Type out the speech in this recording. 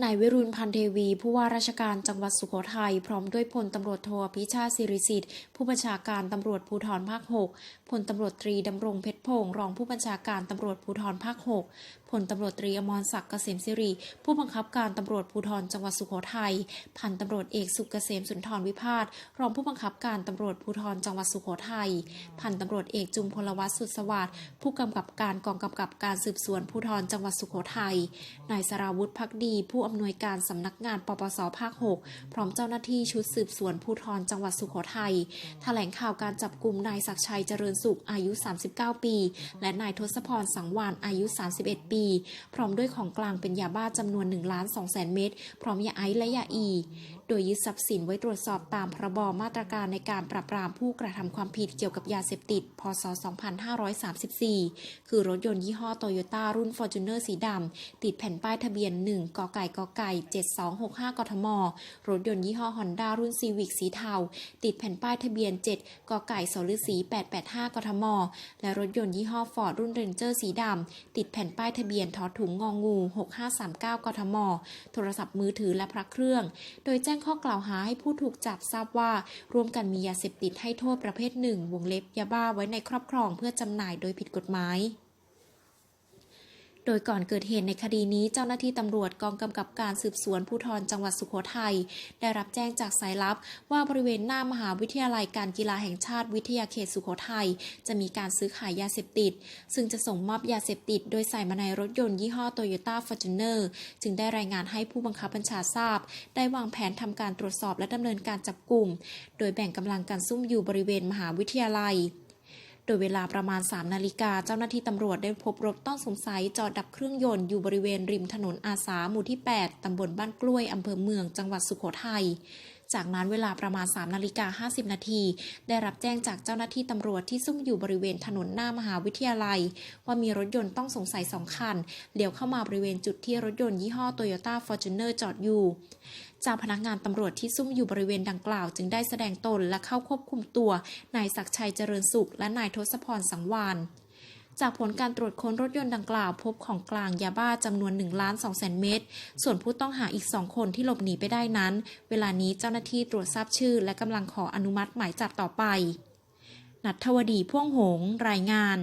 นายวิรุณพันเทวี ผู้ว่าราชการจังหวัดสุโขทัยพร้อมด้วยพลตำรวจโทอภิชาสิริสิทธิ์ ผู้บัญชาการตำรวจภูธรภาค 6 พลตำรวจตรีดำรงเพชรพงศ์รองผู้บัญชาการตำรวจภูธรภาค 6 พลตำรวจตรีอมรศักดิ์เกษมสิริ ผู้บังคับการตำรวจภูธรจังหวัดสุโขทัยพันตำรวจเอกสุกเกษมสุนทรวิพาทรองผู้บังคับการตำรวจภูธรจังหวัดสุโขทัยพันตำรวจเอกจุมพลวัฒน์สุดสวัสดิ์ผู้กำกับการกองกำกับการสืบสวนภูธรจังหวัดสุโขทัยนายสราวุธพักดีผู้อำนวยการสำนักงานปปสภาค 6 พร้อมเจ้าหน้าที่ชุดสืบสวนภูธรจังหวัดสุโขทัยแถลงข่าวการจับกลุ่มนายศักชัยเจริญสุขอายุ 39 ปี และนายทศพรสังวานอายุ 31 ปี พร้อมด้วยของกลางเป็นยาบ้าจำนวน1ล้าน2แสนเม็ดพร้อมยาไอซ์และยาอี โดยยึดทรัพย์สินไว้ตรวจสอบตามพรบมาตรการในการปราบปรามผู้กระทำความผิดเกี่ยวกับยาเสพติด พศ 2534 คือรถยนต์ยี่ห้อโตโยต้ารุ่น Fortuner สีดำติดแผ่นป้ายทะเบียน 1กไก่กไก่ 7265 กทม รถยนต์ยี่ห้อ Honda รุ่น Civic สีเทา ติดแผ่นป้ายทะเบียน 7กไก่สฤษี 885 กทม และรถยนต์ยี่ห้อ Ford รุ่น Ranger สีดำ ติดแผ่นป้ายทะเบียนทอถุงงองู 6539 กทม โทรศัพท์มือถือและพระเครื่อง โดยแจ้งข้อกล่าวหาให้ผู้ถูกจับทราบว่า ร่วมกันมียาเสพติดให้โทษประเภทหนึ่งวงเล็บยาบ้าไว้ในครอบครองเพื่อจำหน่ายโดยผิดกฎหมาย โดยก่อนเกิดเหตุในคดีนี้เจ้าหน้าที่ตำรวจกองกำกับการสืบสวนภูธรจังหวัดสุโขทัยได้รับแจ้งจากสายลับ ว่าบริเวณหน้ามหาวิทยาลัยการกีฬาแห่งชาติวิทยาเขตสุโขทัยจะมีการซื้อขายยาเสพติด ซึ่งจะส่งมอบยาเสพติด โดยใส่มาในรถยนต์ยี่ห้อโตโยต้าฟอร์จูเนอร์จึงได้รายงานให้ผู้บังคับบัญชาทราบ ได้วางแผนทำการตรวจสอบและดำเนินการจับกลุ่ม โดยแบ่งกำลังกันซุ่มอยู่บริเวณมหาวิทยาลัย โดยเวลาประมาณ 3 นาฬิกาเจ้าหน้าที่ตำรวจได้พบรถต้องสงสัยจอดดับเครื่องยนต์อยู่บริเวณริมถนนอาสาหมู่ที่ 8 ตำบลบ้านกล้วยอำเภอเมืองจังหวัดสุโขทัย จากนั้นเวลาประมาณ3นาฬิกา50 นาที ได้รับแจ้งจากเจ้าหน้าที่ตำรวจที่ซุ่มอยู่บริเวณถนนหน้ามหาวิทยาลัย ว่ามีรถยนต์ต้องสงสัย2คันเลี้ยวเข้ามาบริเวณจุดที่รถยนต์ยี่ห้อ Toyota Fortuner จอดอยู่จ้าพนักงานตำรวจที่ซุ่มอยู่บริเวณดังกล่าว จึงได้แสดงตนและเข้าควบคุมตัวนายศักชัยเจริญสุข และนายทศพรสังวาน จากผลการตรวจค้นรถยนต์ดังกล่าวพบของกลางยาบ้าจำนวน1ล้าน2แสนเม็ด ส่วนผู้ต้องหาอีก 2 คนที่หลบหนีไปได้นั้น เวลานี้เจ้าหน้าที่ตรวจทราบชื่อ และกำลังขออนุมัติหมายจับต่อไป นัทวดีพ่วงหง รายงาน